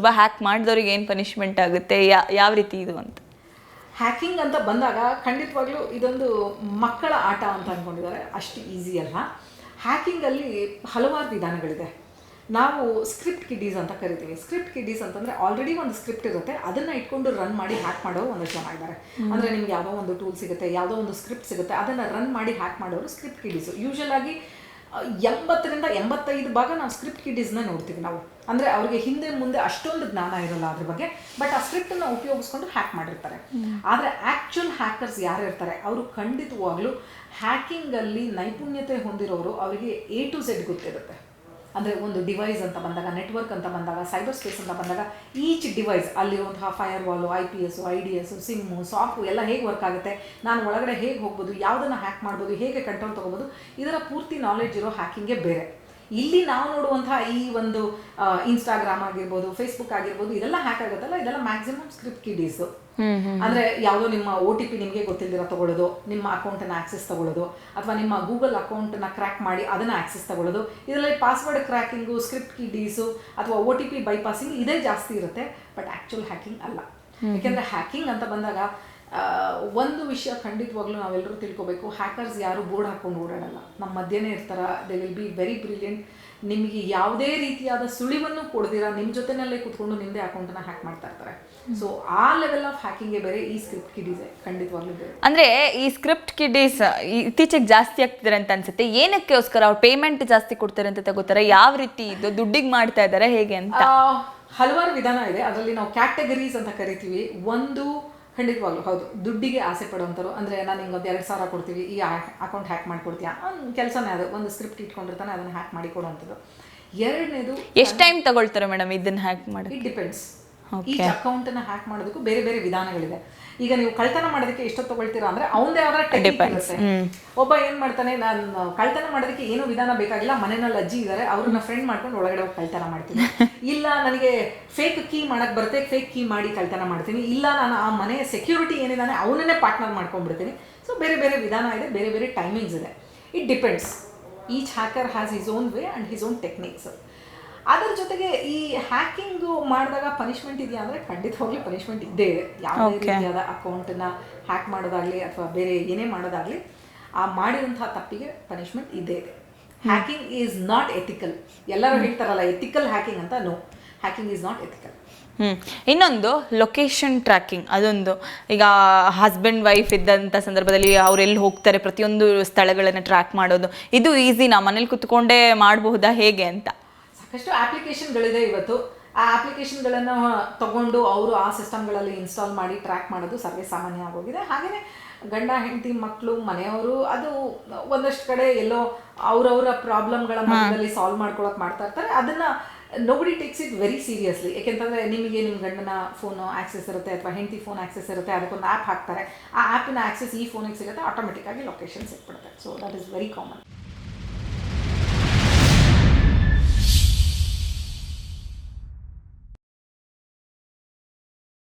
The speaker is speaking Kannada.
ಸುಲಭ ಹ್ಯಾಕ್ ಮಾಡಿದವ್ರಿಗೆ ಏನು ಪನಿಷ್ಮೆಂಟ್ ಆಗುತ್ತೆ? ಯಾವ ರೀತಿ ಇದು ಅಂತ? ಹ್ಯಾಕಿಂಗ್ ಅಂತ ಬಂದಾಗ ಖಂಡಿತವಾಗ್ಲೂ ಇದೊಂದು ಮಕ್ಕಳ ಆಟ ಅಂತ ಅಂದ್ಕೊಂಡಿದ್ದಾರೆ ಅಷ್ಟು ಈಸಿ ಅಲ್ಲ. ಹ್ಯಾಕಿಂಗಲ್ಲಿ ಹಲವಾರು ವಿಧಾನಗಳಿದೆ. ನಾವು ಸ್ಕ್ರಿಪ್ಟ್ ಕಿಡೀಸ್ ಅಂತ ಕರಿತೀವಿ. ಸ್ಕ್ರಿಪ್ಟ್ ಕಿಡೀಸ್ ಅಂತಂದರೆ ಆಲ್ರೆಡಿ ಒಂದು ಸ್ಕ್ರಿಪ್ಟ್ ಇರುತ್ತೆ. ಅದನ್ನು ಇಟ್ಕೊಂಡು ರನ್ ಮಾಡಿ ಹ್ಯಾಕ್ ಮಾಡೋರು ಒಂದಷ್ಟು ಜನ ಇದ್ದಾರೆ. ಅಂದರೆ ನಿಮ್ಗೆ ಯಾವುದೋ ಒಂದು ಟೂಲ್ ಸಿಗುತ್ತೆ ಯಾವುದೋ ಒಂದು ಸ್ಕ್ರಿಪ್ಟ್ ಸಿಗುತ್ತೆ ಅದನ್ನು ರನ್ ಮಾಡಿ ಹ್ಯಾಕ್ ಮಾಡೋರು ಸ್ಕ್ರಿಪ್ಟ್ ಕಿಡೀಸು ಯೂಶಲ್ ಆಗಿ ಎಂಬತ್ತರಿಂದ ಎಂಬತ್ತೈದು ಭಾಗ ನಾವು ಸ್ಕ್ರಿಪ್ಟ್ ಕಿಡೀಸ್ನ ನೋಡ್ತೀವಿ ನಾವು. ಅಂದರೆ ಅವರಿಗೆ ಹಿಂದೆ ಮುಂದೆ ಅಷ್ಟೊಂದು ಜ್ಞಾನ ಇರಲ್ಲ ಅದ್ರ ಬಗ್ಗೆ ಬಟ್ ಆ ಸ್ಕ್ರಿಪ್ಟನ್ನು ಉಪಯೋಗಿಸ್ಕೊಂಡು ಹ್ಯಾಕ್ ಮಾಡಿರ್ತಾರೆ. ಆದರೆ ಆ್ಯಕ್ಚುಯಲ್ ಹ್ಯಾಕರ್ಸ್ ಯಾರು ಇರ್ತಾರೆ? ಅವರು ಖಂಡಿತವಾಗ್ಲೂ ಹ್ಯಾಕಿಂಗಲ್ಲಿ ನೈಪುಣ್ಯತೆ ಹೊಂದಿರೋರು ಅವರಿಗೆ ಎ ಟು ಝೆಡ್ ಗೊತ್ತಿರುತ್ತೆ. ಅಂದರೆ ಒಂದು ಡಿವೈಸ್ ಅಂತ ಬಂದಾಗ ನೆಟ್ವರ್ಕ್ ಅಂತ ಬಂದಾಗ ಸೈಬರ್ ಸ್ಪೇಸ್ ಅಂತ ಬಂದಾಗ ಈಚ್ ಡಿವೈಸ್ ಅಲ್ಲಿರುವಂತಹ fire wall I P S I D S sim soft ಎಲ್ಲ ಹೇಗೆ ವರ್ಕ್ ಆಗುತ್ತೆ, ನಾನು ಒಳಗಡೆ ಹೇಗೆ ಹೋಗ್ಬೋದು, ಯಾವುದನ್ನು ಹ್ಯಾಕ್ ಮಾಡ್ಬೋದು, ಹೇಗೆ ಕಂಟ್ರೋಲ್ ತೊಗೋಬೋದು, ಇದರ ಪೂರ್ತಿ ನಾಲೆಜ್ ಇರೋ ಹ್ಯಾಕಿಂಗೇ ಬೇರೆ. ಇಲ್ಲಿ ನಾವು ನೋಡುವಂತಹ ಈ ಒಂದು ಇನ್ಸ್ಟಾಗ್ರಾಮ್ ಆಗಿರ್ಬೋದು ಫೇಸ್ಬುಕ್ ಆಗಿರ್ಬೋದು ಇದೆಲ್ಲ ಹ್ಯಾಕ್ ಆಗುತ್ತಲ್ಲ? ಇದೆಲ್ಲ ಮ್ಯಾಕ್ಸಿಮಮ್ ಸ್ಕ್ರಿಪ್ಟ್ ಕಿಡೀಸ್ ಅಂದ್ರೆ ಯಾವುದೋ ನಿಮ್ಮ ಒ ಟಿ ಪಿ ನಿಮಗೆ ಗೊತ್ತಿಲ್ದಿರ ತಗೊಳ್ಳೋದು ನಿಮ್ಮ ಅಕೌಂಟನ್ನು ಆಕ್ಸೆಸ್ ತಗೊಳ್ಳೋದು ಅಥವಾ ನಿಮ್ಮ ಗೂಗಲ್ ಅಕೌಂಟನ್ನ ಕ್ರ್ಯಾಕ್ ಮಾಡಿ ಅದನ್ನ ಆಕ್ಸೆಸ್ ತಗೊಳ್ಳೋದು. ಇದರಲ್ಲಿ ಪಾಸ್ವರ್ಡ್ ಕ್ರ್ಯಾಕಿಂಗು ಸ್ಕ್ರಿಪ್ಟ್ ಕಿಡೀಸು ಅಥವಾ ಒ ಟಿ ಪಿ ಬೈಪಾಸಿಂಗ್ ಇದೇ ಜಾಸ್ತಿ ಇರುತ್ತೆ ಬಟ್ ಆ್ಯಕ್ಚುಲ್ ಹ್ಯಾಕಿಂಗ್ ಅಲ್ಲ. ಯಾಕೆಂದ್ರೆ ಹ್ಯಾಕಿಂಗ್ ಅಂತ ಬಂದಾಗ ಒಂದು ವಿಷಯ ಖಂಡಿತವಾಗ್ಲೂ ನಾವೆಲ್ಲರೂ ತಿಳ್ಕೊಬೇಕು. ಹ್ಯಾಕರ್ಸ್ ಯಾರು ಬೋರ್ಡ್ ಹಾಕೊಂಡು ಓಡಾಡಲ್ಲ. ನಮ್ಮ ಮಧ್ಯನೇ ಇರ್ತಾರೆ. They will be very brilliant ನಿಮಗೆ ಯಾವುದೇ ರೀತಿಯಾದ ಸುಳಿವನ್ನು ಕೊಡ್ದಿರ ನಿಮ್ಮ ಜೊತೆನಲ್ಲೇ ಕೂತ್ಕೊಂಡು ನಿಮ್ಮದೇ ಅಕೌಂಟನ್ನ ಹ್ಯಾಕ್ ಮಾಡ್ತಾ ಇರ್ತಾರೆ. ಸೊ ಆ ಲೆವೆಲ್ ಆಫ್ ಹ್ಯಾಕಿಂಗೇ ಬೇರೆ ಈ ಸ್ಕ್ರಿಪ್ಟ್ ಕಿಡೀಸೆ ಖಂಡಿತವಾಗ್ಲೂ ಬೇರೆ. ಅಂದರೆ ಈ ಸ್ಕ್ರಿಪ್ಟ್ ಕಿಡೀಸ್ ಇತ್ತೀಚೆಗೆ ಜಾಸ್ತಿ ಆಗ್ತಿದ್ದಾರೆ ಅಂತ ಅನ್ಸುತ್ತೆ. ಏನಕ್ಕೋಸ್ಕರ ಅವ್ರು ಪೇಮೆಂಟ್ ಜಾಸ್ತಿ ಕೊಡ್ತಾರೆ ಅಂತ ತಗೋತಾರೆ? ಯಾವ ರೀತಿ ಇದು ದುಡ್ಡಿಗೆ ಮಾಡ್ತಾ ಇದ್ದಾರೆ ಹೇಗೆ ಅಂತ? ಹಲವಾರು ವಿಧಾನ ಇದೆ. ಅದರಲ್ಲಿ ನಾವು ಕ್ಯಾಟಗರೀಸ್ ಅಂತ ಕರಿತೀವಿ. ಒಂದು ಖಂಡಿತವಾಗ್ಲೂ ಹೌದು. ದುಡ್ಡಿಗೆ ಆಸೆ ಪಡುವಂಥರು ಅಂದರೆ ನಾನು ನಿಮ್ಗೆ ಒಂದು ಎರಡು ಸಾವಿರ ಕೊಡ್ತೀವಿ ಈ ಅಕೌಂಟ್ ಹ್ಯಾಕ್ ಮಾಡಿಕೊಡ್ತೀಯಾ? ಒಂದು ಕೆಲಸನೇ ಅದು ಒಂದು ಸ್ಕ್ರಿಪ್ಟ್ ಇಟ್ಕೊಂಡಿರ್ತಾನೆ ಅದನ್ನು ಹ್ಯಾಕ್ ಮಾಡಿ ಕೊಡುವಂಥದ್ದು. ಎರಡನೇದು ಎಷ್ಟು ಟೈಮ್ ತಗೊಳ್ತಾರೆ ಮೇಡಮ್ ಇದನ್ನು ಹ್ಯಾಕ್ ಮಾಡಿ ಇಟ್ ಡಿಪೆಂಡ್ಸ್ ಈ ಅಕೌಂಟನ್ನು ಹ್ಯಾಕ್ ಮಾಡೋದಕ್ಕೂ ಬೇರೆ ಬೇರೆ ವಿಧಾನಗಳಿದೆ. ಈಗ ನೀವು ಕಳ್ತನ ಮಾಡೋದಕ್ಕೆ ಎಷ್ಟೊತ್ತು ತಗೊಳ್ತೀರಾ ಅಂದ್ರೆ ಅವನದೇ ಅವರ ಟೆಕ್ನಿಕ್ ಇರುತ್ತೆ. ಒಬ್ಬ ಏನ್ ಮಾಡ್ತಾನೆ ನಾನು ಕಳ್ತನ ಮಾಡೋದಕ್ಕೆ ಏನು ವಿಧಾನ ಬೇಕಾಗಿಲ್ಲ ಮನೆಯಲ್ಲಿ ಅಜ್ಜಿ ಇದ್ದಾರೆ ಅವ್ರನ್ನ ಫ್ರೆಂಡ್ ಮಾಡ್ಕೊಂಡು ಒಳಗಡೆ ಹೋಗಿ ಕಳ್ತನ ಮಾಡ್ತೀನಿ. ಇಲ್ಲ ನನಗೆ ಫೇಕ್ ಕೀ ಮಾಡಕ್ ಬರುತ್ತೆ ಫೇಕ್ ಕೀ ಮಾಡಿ ಕಳ್ತನ ಮಾಡ್ತೀನಿ. ಇಲ್ಲ ನಾನು ಆ ಮನೆ ಸೆಕ್ಯೂರಿಟಿ ಏನಿದಾನೆ ಅವನನ್ನೇ ಪಾರ್ಟ್ನರ್ ಮಾಡ್ಕೊಂಡ್ಬಿಡ್ತೀನಿ. ಸೊ ಬೇರೆ ಬೇರೆ ವಿಧಾನ ಇದೆ ಬೇರೆ ಬೇರೆ ಟೈಮಿಂಗ್ಸ್ ಇದೆ. It depends each hacker has his own way and his own techniques ಅದರ ಜೊತೆಗೆ ಈ ಹ್ಯಾಕಿಂಗ್ ಮಾಡಿದಾಗ ಪನಿಷ್ಮೆಂಟ್ ಇದೆಯಾ ಅಂದರೆ ಖಂಡಿತವಾಗ್ಲೂ ಪನಿಷ್ಮೆಂಟ್ ಇದ್ದೇ ಇದೆ. ಯಾವುದೇ ರೀತಿಯಾದ ಅಕೌಂಟನ್ನ ಹ್ಯಾಕ್ ಮಾಡೋದಾಗ್ಲಿ ಅಥವಾ ಬೇರೆ ಏನೇ ಮಾಡೋದಾಗ್ಲಿ ಆ ಮಾಡಿದಂತಹ ತಪ್ಪಿಗೆ ಪನಿಷ್ಮೆಂಟ್ ಇದ್ದೇ ಇದೆ. ಹ್ಯಾಕಿಂಗ್ ಈಸ್ ನಾಟ್ ಎಥಿಕಲ್ ಎಲ್ಲರೂ ಹೇಳ್ತಾರಲ್ಲ ಎಥಿಕಲ್ ಹ್ಯಾಕಿಂಗ್ ಅಂತ no hacking is not ethical hmm. ಇನ್ನೊಂದು ಲೊಕೇಶನ್ ಟ್ರ್ಯಾಕಿಂಗ್ ಅದೊಂದು. ಈಗ ಹಸ್ಬೆಂಡ್ ವೈಫ್ ಇದ್ದಂಥ ಸಂದರ್ಭದಲ್ಲಿ ಅವ್ರು ಎಲ್ಲಿ ಹೋಗ್ತಾರೆ ಪ್ರತಿಯೊಂದು ಸ್ಥಳಗಳನ್ನು ಟ್ರ್ಯಾಕ್ ಮಾಡೋದು. ಇದು ಈಸಿನಾ ಮನೇಲಿ ಕುತ್ಕೊಂಡೇ ಮಾಡಬಹುದಾ ಹೇಗೆ ಅಂತ? ಸಾಕಷ್ಟು ಅಪ್ಲಿಕೇಶನ್ಗಳಿದೆ ಇವತ್ತು. ಆ ಅಪ್ಲಿಕೇಶನ್ಗಳನ್ನು ತಗೊಂಡು ಅವರು ಆ ಸಿಸ್ಟಮ್ಗಳಲ್ಲಿ ಇನ್ಸ್ಟಾಲ್ ಮಾಡಿ ಟ್ರ್ಯಾಕ್ ಮಾಡೋದು ಸರ್ವೇ ಸಾಮಾನ್ಯ ಆಗೋಗಿದೆ. ಹಾಗೆಯೇ ಗಂಡ ಹೆಂಡತಿ ಮಕ್ಕಳು ಮನೆಯವರು ಅದು ಒಂದಷ್ಟು ಕಡೆ ಎಲ್ಲೋ ಅವರವರ ಪ್ರಾಬ್ಲಮ್ಗಳ ಮಧ್ಯದಲ್ಲಿ ಸಾಲ್ವ್ ಮಾಡ್ಕೊಳಕ್ ಮಾಡ್ತಾ ಇರ್ತಾರೆ. ಅದನ್ನ nobody takes it very seriously ಯಾಕೆಂತಂದ್ರೆ ನಿಮಗೆ ನಿಮ್ಮ ಗಂಡನ ಫೋನು ಆಕ್ಸೆಸ್ ಇರುತ್ತೆ ಅಥವಾ ಹೆಂಡತಿ ಫೋನ್ ಆಕ್ಸೆಸ್ ಇರುತ್ತೆ ಅದಕ್ಕೊಂದು ಆ್ಯಪ್ ಹಾಕ್ತಾರೆ. ಆ ಆ್ಯಪಿನ ಆಕ್ಸೆಸ್ ಈ ಫೋನಿಗೆ ಸಿಗುತ್ತೆ ಆಟೋಮೆಟಿಕ್ ಆಗಿ ಲೊಕೇಶನ್ ಸಿಕ್ಬಿಡುತ್ತೆ. So that is very common